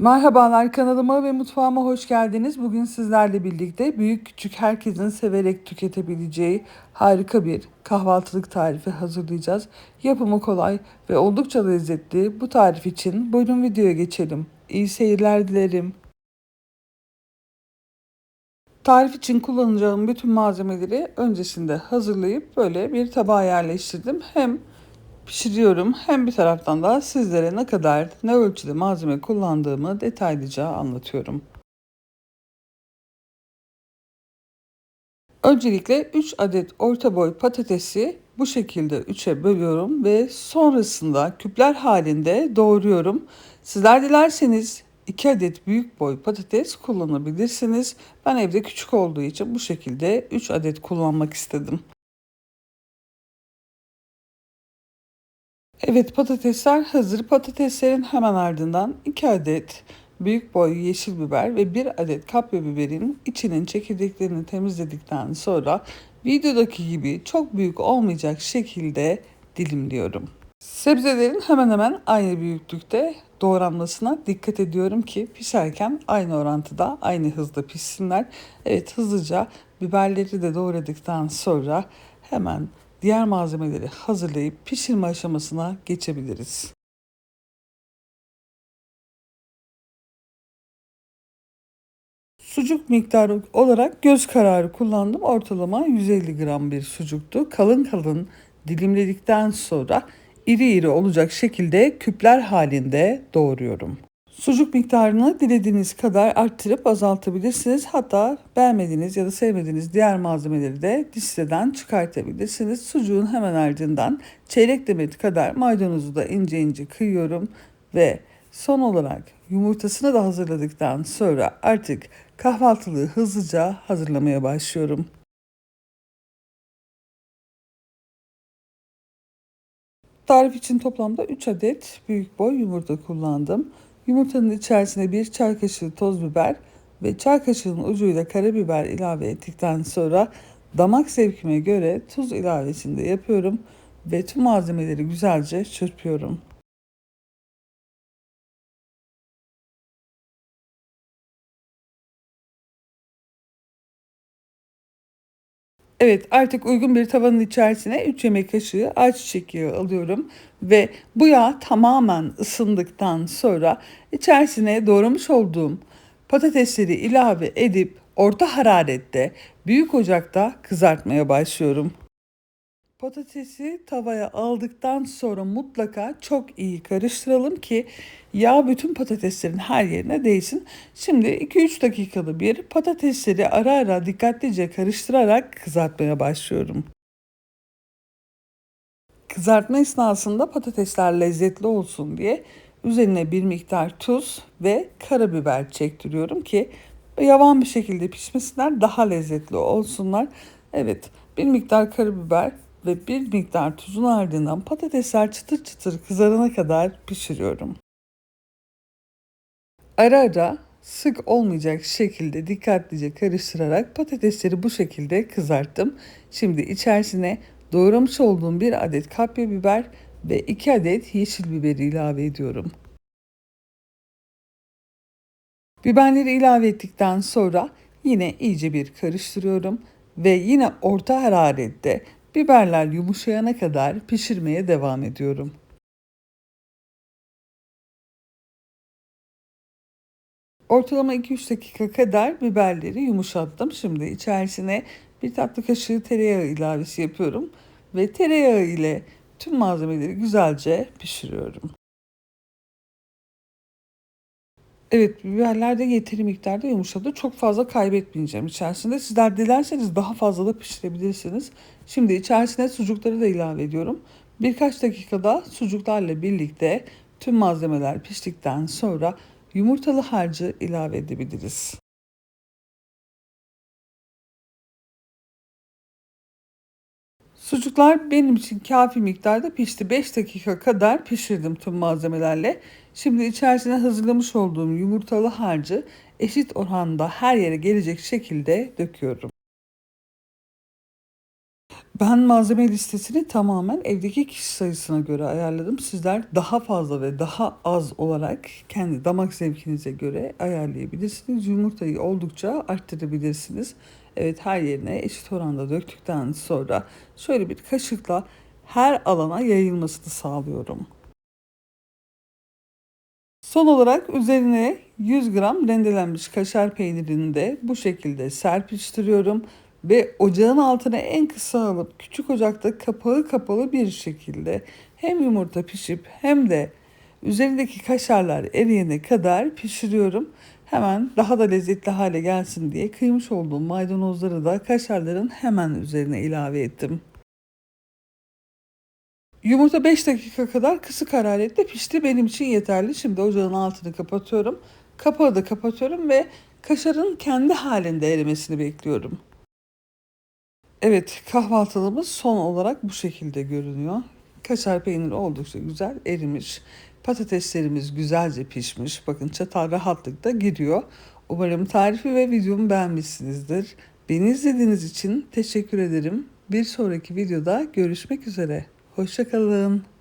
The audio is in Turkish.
Merhabalar kanalıma ve mutfağıma hoş geldiniz. Bugün sizlerle birlikte büyük küçük herkesin severek tüketebileceği harika bir kahvaltılık tarifi hazırlayacağız. Yapımı kolay ve oldukça lezzetli. Bu tarif için buyurun videoya geçelim. İyi seyirler dilerim. Tarif için kullanacağım bütün malzemeleri öncesinde hazırlayıp böyle bir tabağa yerleştirdim. Hem pişiriyorum hem bir taraftan da sizlere ne kadar ne ölçüde malzeme kullandığımı detaylıca anlatıyorum. Öncelikle 3 adet orta boy patatesi bu şekilde 3'e bölüyorum ve sonrasında küpler halinde doğruyorum. Sizler dilerseniz 2 adet büyük boy patates kullanabilirsiniz. Ben evde küçük olduğu için bu şekilde 3 adet kullanmak istedim. Evet patatesler hazır. Patateslerin hemen ardından 2 adet büyük boy yeşil biber ve 1 adet kapya biberin içinin çekirdeklerini temizledikten sonra videodaki gibi çok büyük olmayacak şekilde dilimliyorum. Sebzelerin hemen hemen aynı büyüklükte doğranmasına dikkat ediyorum ki pişerken aynı orantıda, aynı hızda pişsinler. Evet hızlıca biberleri de doğradıktan sonra hemen diğer malzemeleri hazırlayıp pişirme aşamasına geçebiliriz. Sucuk miktarı olarak göz kararı kullandım. Ortalama 150 gram bir sucuktu. Kalın kalın dilimledikten sonra iri iri olacak şekilde küpler halinde doğruyorum. Sucuk miktarını dilediğiniz kadar arttırıp azaltabilirsiniz. Hatta beğenmediğiniz ya da sevmediğiniz diğer malzemeleri de listeden çıkartabilirsiniz. Sucuğun hemen ardından çeyrek demet kadar maydanozu da ince ince kıyıyorum ve son olarak yumurtasını da hazırladıktan sonra artık kahvaltılığı hızlıca hazırlamaya başlıyorum. Tarif için toplamda 3 adet büyük boy yumurta kullandım. Yumurtanın içerisine bir çay kaşığı toz biber ve çay kaşığının ucuyla karabiber ilave ettikten sonra damak zevkime göre tuz ilavesini de yapıyorum ve tüm malzemeleri güzelce çırpıyorum. Evet artık uygun bir tavanın içerisine 3 yemek kaşığı ayçiçek yağı alıyorum ve bu yağ tamamen ısındıktan sonra içerisine doğramış olduğum patatesleri ilave edip orta hararette büyük ocakta kızartmaya başlıyorum. Patatesi tavaya aldıktan sonra mutlaka çok iyi karıştıralım ki yağ bütün patateslerin her yerine değsin. Şimdi 2-3 dakikada bir patatesleri ara ara dikkatlice karıştırarak kızartmaya başlıyorum. Kızartma esnasında patatesler lezzetli olsun diye üzerine bir miktar tuz ve karabiber çektiriyorum ki yavan bir şekilde pişmesinler daha lezzetli olsunlar. Evet bir miktar karabiber ve bir miktar tuzun ardından patatesler çıtır çıtır kızarana kadar pişiriyorum. Ara ara sık olmayacak şekilde dikkatlice karıştırarak patatesleri bu şekilde kızarttım. Şimdi içerisine doğramış olduğum bir adet kapya biber ve iki adet yeşil biberi ilave ediyorum. Biberleri ilave ettikten sonra yine iyice bir karıştırıyorum ve yine orta hararette Biberler yumuşayana kadar pişirmeye devam ediyorum. Ortalama 2-3 dakika kadar biberleri yumuşattım. Şimdi içerisine bir tatlı kaşığı tereyağı ilavesi yapıyorum ve tereyağı ile tüm malzemeleri güzelce pişiriyorum. Evet biberler de yeteri miktarda yumuşadı. Çok fazla kaybetmeyeceğim içerisinde. Sizler dilerseniz daha fazla da pişirebilirsiniz. Şimdi içerisine sucukları da ilave ediyorum. Birkaç dakikada sucuklarla birlikte tüm malzemeler piştikten sonra yumurtalı harcı ilave edebiliriz. Sucuklar benim için kafi miktarda pişti. 5 dakika kadar pişirdim tüm malzemelerle. Şimdi içerisine hazırlamış olduğum yumurtalı harcı eşit oranda her yere gelecek şekilde döküyorum. Ben malzeme listesini tamamen evdeki kişi sayısına göre ayarladım. Sizler daha fazla ve daha az olarak kendi damak zevkinize göre ayarlayabilirsiniz. Yumurtayı oldukça arttırabilirsiniz. Evet her yerine eşit oranda döktükten sonra şöyle bir kaşıkla her alana yayılmasını sağlıyorum. Son olarak üzerine 100 gram rendelenmiş kaşar peynirini de bu şekilde serpiştiriyorum ve ocağın altına en kısa alıp küçük ocakta kapağı kapalı bir şekilde hem yumurta pişip hem de üzerindeki kaşarlar eriyene kadar pişiriyorum. Hemen daha da lezzetli hale gelsin diye kıymış olduğum maydanozları da kaşarların hemen üzerine ilave ettim. Yumurta 5 dakika kadar kısık hararette pişti. Benim için yeterli. Şimdi ocağın altını kapatıyorum. Kapağı da kapatıyorum ve kaşarın kendi halinde erimesini bekliyorum. Evet kahvaltılığımız son olarak bu şekilde görünüyor. Kaşar peyniri oldukça güzel erimiş. Patateslerimiz güzelce pişmiş. Bakın çatal rahatlıkla giriyor. Umarım tarifi ve videomu beğenmişsinizdir. Beni izlediğiniz için teşekkür ederim. Bir sonraki videoda görüşmek üzere. Hoşçakalın.